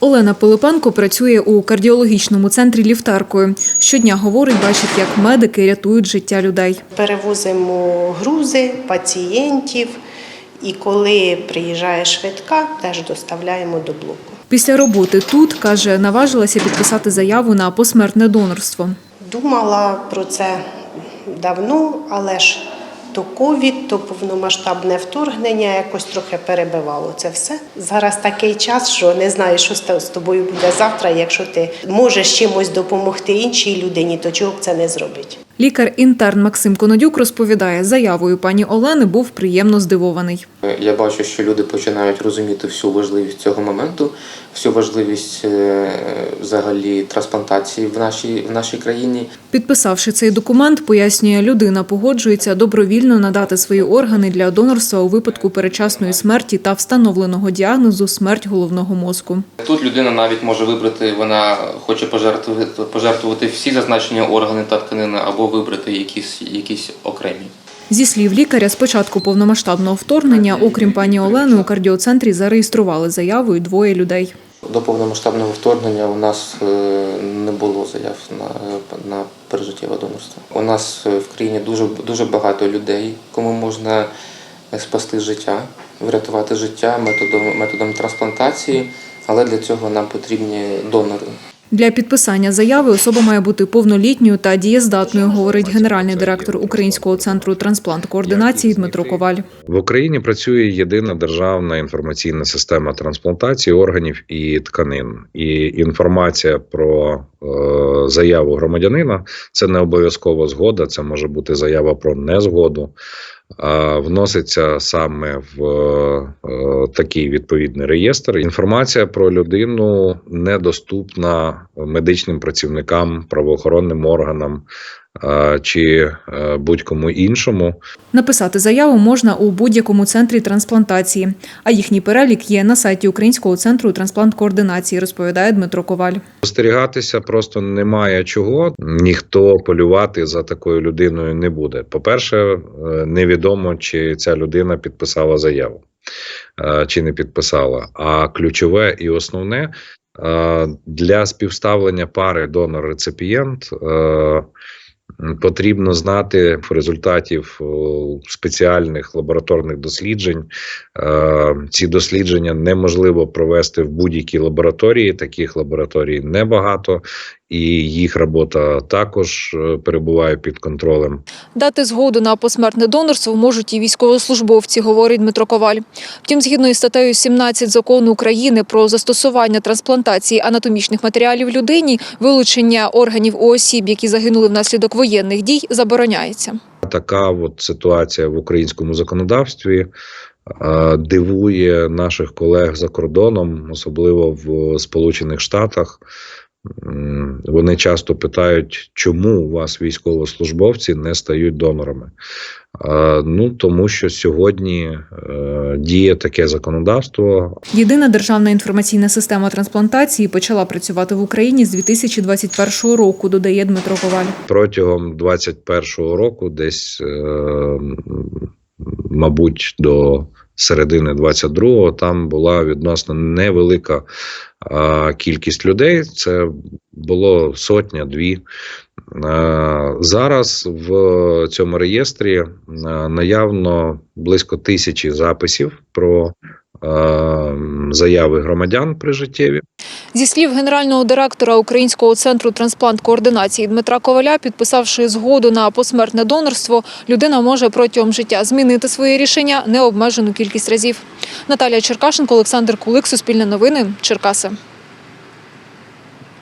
Олена Пилипенко працює у кардіологічному центрі ліфтаркою. Щодня говорить, бачить, як медики рятують життя людей. Перевозимо грузи, пацієнтів, і коли приїжджає швидка, теж доставляємо до блоку. Після роботи тут каже, наважилася підписати заяву на посмертне донорство. Думала про це давно, але ж то ковід, то повномасштабне вторгнення якось трохи перебивало це все. Зараз такий час, що не знаю, що з тобою буде завтра. Якщо ти можеш чимось допомогти іншій людині, то чого б це не зробити? Лікар-інтерн Максим Конодюк розповідає, заявою пані Олени був приємно здивований. Я бачу, що люди починають розуміти всю важливість цього моменту, всю важливість е, взагалі трансплантації в нашій в нашій країні. Підписавши цей документ, пояснює, людина погоджується добровільно надати свої органи для донорства у випадку перечасної смерті та встановленого діагнозу смерть головного мозку. Тут людина навіть може вибрати, вона хоче пожертвувати, пожертвувати всі зазначені органи та тканини або вибрати якісь, якісь окремі. Зі слів лікаря, з початку повномасштабного вторгнення, окрім пані Олени, у кардіоцентрі зареєстрували заявою двоє людей. До повномасштабного вторгнення у нас е, не було заяв на, на пережиттєве донорство. У нас е, в країні дуже, дуже багато людей, кому можна спасти життя, врятувати життя методом, методом трансплантації, але для цього нам потрібні донори. Для підписання заяви особа має бути повнолітньою та дієздатною, говорить генеральний директор Українського центру трансплант-координації Дмитро Коваль. В Україні працює єдина державна інформаційна система трансплантації органів і тканин. І інформація про е, заяву громадянина це не обов'язково згода, це може бути заява про незгоду. Вноситься саме в е, такий відповідний реєстр. Інформація про людину недоступна медичним працівникам, правоохоронним органам е, чи е, будь-кому іншому. Написати заяву можна у будь-якому центрі трансплантації, а їхній перелік є на сайті Українського центру трансплант-координації, розповідає Дмитро Коваль. Спостерігатися просто немає чого. Ніхто полювати за такою людиною не буде. По-перше, е, невідомо, чи ця людина підписала заяву, чи не підписала. А ключове і основне для співставлення пари донор-реципієнт. е, Потрібно знати результатів спеціальних лабораторних досліджень. Е, Ці дослідження неможливо провести в будь-якій лабораторії. Таких лабораторій небагато, і їх робота також е, перебуває під контролем. Дати згоду на посмертне донорство можуть і військовослужбовці, говорить Дмитро Коваль. Втім, згідно із статтею 17 закону України про застосування трансплантації анатомічних матеріалів людині, вилучення органів у осіб, які загинули внаслідок воєнних дій, забороняється. Така от ситуація в українському законодавстві е, дивує наших колег за кордоном, особливо в Сполучених Штатах. Вони часто питають, чому у вас військовослужбовці не стають донорами. Ну тому що сьогодні е, діє таке законодавство, Єдина державна інформаційна система трансплантації почала працювати в Україні з 2021 року, додає Дмитро Коваль. протягом 2021 року, десь, е, мабуть, до середини 22-го там була відносно невелика кількість людей. Це було сотня, дві. Е, Зараз в цьому реєстрі наявно близько тисячі записів про заяви громадян при життєві. Зі слів генерального директора Українського центру трансплант-координації Дмитра Коваля, підписавши згоду на посмертне донорство, людина може протягом життя змінити своє рішення необмежену кількість разів. Наталія Черкашенко, Олександр Кулик, Суспільне новини, Черкаси.